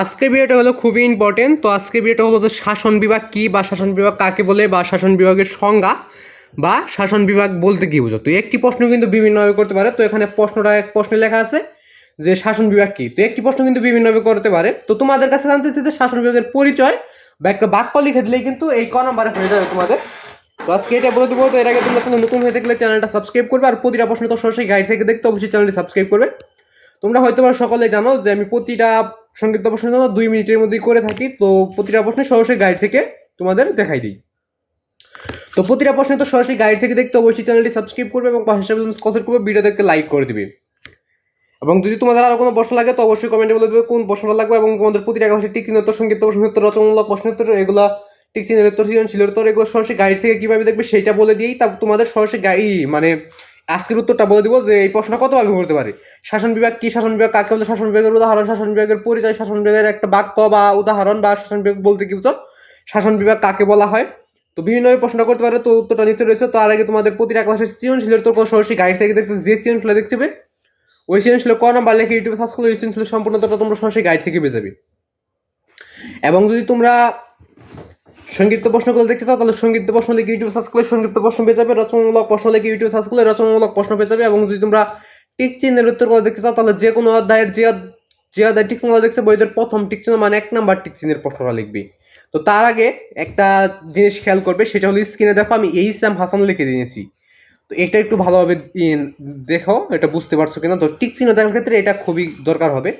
আজকের ভিডিওটা হলো খুবই ইম্পর্টেন্ট তো আজকের ভিডিওটা হলো যে শাসন বিভাগ কি বা শাসন বিভাগ কাকে বলে বা শাসন বিভাগের সংজ্ঞা বা শাসন বিভাগ বলতে কি বুঝো? তো একটি প্রশ্ন কিন্তু বিভিন্নভাবে করতে পারে। তো এখানে প্রশ্নটা এক প্রশ্নে লেখা আছে যে শাসন বিভাগ কি? তো একটি প্রশ্ন কিন্তু বিভিন্নভাবে করতে পারে। তো তোমাদের কাছে জানতে চাইছে যে শাসন বিভাগের পরিচয় বা একটা বাক্য লিখে দিলেই কিন্তু এই ক নাম্বারে হয়ে যাবে তোমাদের। তো আজকে এটা বলে দেবো। তো এর আগে তোমরা চ্যানেল নতুন হয়ে থাকলে চ্যানেলটা সাবস্ক্রাইব করবে। আর প্রতিটা প্রশ্ন তো সরাসরি গাইড থেকে দেখতে অবশ্যই চ্যানেলটি সাবস্ক্রাইব করবে। তোমরা হয়তো সকলে জানো যে আমি প্রতিটা সংক্ষিপ্ত প্রশ্নের জন্য দুই মিনিটের মধ্যেই করে থাকি। তো প্রতিটা প্রশ্নে সরাসরি গাইড থেকে তোমাদের দেখাই দিই। তো প্রতিটা প্রশ্নে তো সরাসরি গাইড থেকে দেখতে অবশ্যই চ্যানেলটি সাবস্ক্রাইব করবে এবং পাশে কসেট করবে ভিডিও দেখতে লাইক করে দিবে। এবং যদি তোমাদের আরও কোনো প্রশ্ন লাগে, তো অবশ্যই কমেন্টে বলে দেবে কোন প্রশ্নটা লাগবে এবং তোমাদের প্রতিটা ক্লাসে টিক চিহ্ন উত্তর, সংক্ষিপ্ত প্রশ্ন, উত্তর, রচনামূলক প্রশ্ন, উত্তর, এগুলো টিক সৃজনশীলের উত্তর এগুলো সরাসরি গাইড থেকে কীভাবে দেখবে সেইটা বলে দিয়েই তা তোমাদের সরাসরি গাই মানে আজকের উত্তরটা বলে দিব যে এই প্রশ্নটা কতভাবে করতে পারে? শাসন বিভাগ কি শাসন বিভাগ? কাকে বলে শাসন বিভাগের উদাহরণ? শাসন বিভাগের পরিচয়, শাসন বিভাগের একটা বাক্য বা উদাহরণ বা শাসন বিভাগ বলতে কি বুঝো? শাসন বিভাগ কাকে বলা হয়? তো বিভিন্নভাবে প্রশ্ন করতে পারে, তো উত্তরটা নিচে রয়েছে। তো আর আগে তোমাদের প্রতিটা ক্লাসের সৃজনশীলের তো সরাসরি গাইড থেকে দেখতে যে সৃজনশীল দেখতে ওই সৃজনশীল ক নাম্বার লেখে ইউটিউবে সার্চ করলে ওই সৃজনশীল সম্পূর্ণটা তোমরা সরাসরি গাইড থেকে পেয়ে যাবে। এবং যদি তোমরা সংক্ষিপ্ত প্রশ্নগুলো দেখতে চাও, তাহলে সংক্ষিপ্ত প্রশ্ন লিখে ইউটিউব সার্চ করলে সংক্ষিপ্ত প্রশ্ন পেয়ে যাবে, রচনামূলক প্রশ্ন লিখে ইউটিউব সার্চ করলে রচনামূলক প্রশ্ন পেয়ে যাবে এবং যদি তোমরা টিক চিহ্নের উত্তর উত্তরগুলো দেখতে চাও, তাহলে যে কোনো অধ্যায়ের যে যে অধ্যায় টিক চিহ্নগুলো দেখছে বইদের প্রথম টিক চিহ্ন মানে এক নাম্বার টিক চিহ্নের প্রশ্নটা লিখবি। তো তার আগে একটা জিনিস খেয়াল করবে, সেটা হলো স্ক্রিনে দেখো, আমি এই ইসলাম হাসান লিখে দিয়েছি। তো এটা একটু ভালোভাবে দেখো, এটা বুঝতে পারছ কিনা? তো টিক চিহ্ন দেখার ক্ষেত্রে এটা খুবই দরকার হবে।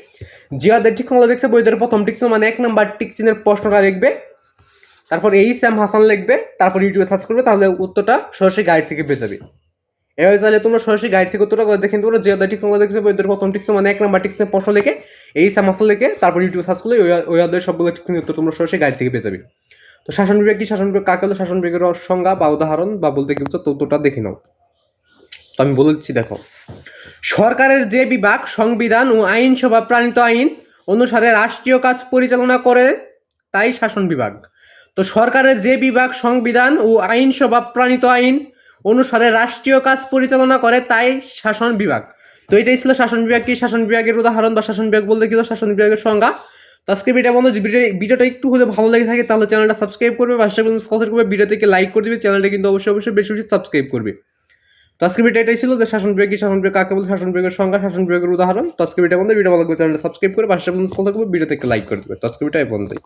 অধ্যায় টিক চিহ্নগুলো দেখছে বইদের প্রথম টিক চিহ্ন মানে এক নাম্বার টিক চিহ্নের প্রশ্নটা লিখবে। তারপর এই স্যাম হাসান লিখবে, তারপর ইউটিউবে সার্চ করবে, তাহলে উত্তরটা সরাসরি গাইড থেকে পেয়ে যাবে। এভাবে চাইলে তোমরা সরাসরি গাইড থেকে উত্তরটা করে দেখে নিতে পারো যে অধ্যায় ঠিক তোমরা দেখছ ওই প্রথম ঠিক মানে এক নাম্বার ঠিক প্রশ্ন লিখে, এই স্যাম হাসান লিখে, তারপর ইউটিউবে সার্চ করলে ওই অধ্যায়ের সবগুলো ঠিক উত্তর তোমরা সরাসরি গাইড থেকে পেয়ে যাবে। তো শাসন বিভাগ কি? শাসন বিভাগ কাকে শাসন বিভাগের সংজ্ঞা বা উদাহরণ বা বলতে কি বুঝছ? উত্তরটা দেখে নাও। তো আমি বলে দিচ্ছি, দেখো। সরকারের যে বিভাগ, সংবিধান ও আইনসভা প্রণীত আইন অনুসারে রাষ্ট্রীয় কাজ পরিচালনা করে, তাই শাসন বিভাগ। তো সরকারের যে বিভাগ, সংবিধান ও আইনসভা প্রণীত আইন অনুসারে রাষ্ট্রীয় কাজ পরিচালনা করে, তাই শাসন বিভাগ। তো এটাই ছিল শাসন বিভাগ। কি শাসন বিভাগের উদাহরণ বা শাসন বিভাগ বলতে কি শাসন বিভাগের সংজ্ঞা। তো আজকে ভিডিও বন্ধু ভিডিওটা একটু হলে ভালো লেগে থাকে, তাহলে চ্যানেলটা সাবস্ক্রাইব করবে। কমেন্ট করবে ভিডিও থেকে লাইক করে দিবে। চ্যানেলটা কিন্তু অবশ্যই অবশ্যই বেশি বেশি সাবস্ক্রাইব করবে। তো আজকে ভিডিও এটাই ছিল যে শাসন বিভাগ কি শাসন বিভাগ, কাকে বলে শাসন বিভাগের সংজ্ঞা, শাসন বিভাগের উদাহরণ। তো আজকে ভিডিও বন্ধু ভিডিও ভালো লাগবে চ্যানেলটা সাবস্ক্রাইব করে পাশে কমেন্ট করবে ভিডিও থেকে লাইক করে দেবে। তো আজকে ভিডিও পর্যন্তই।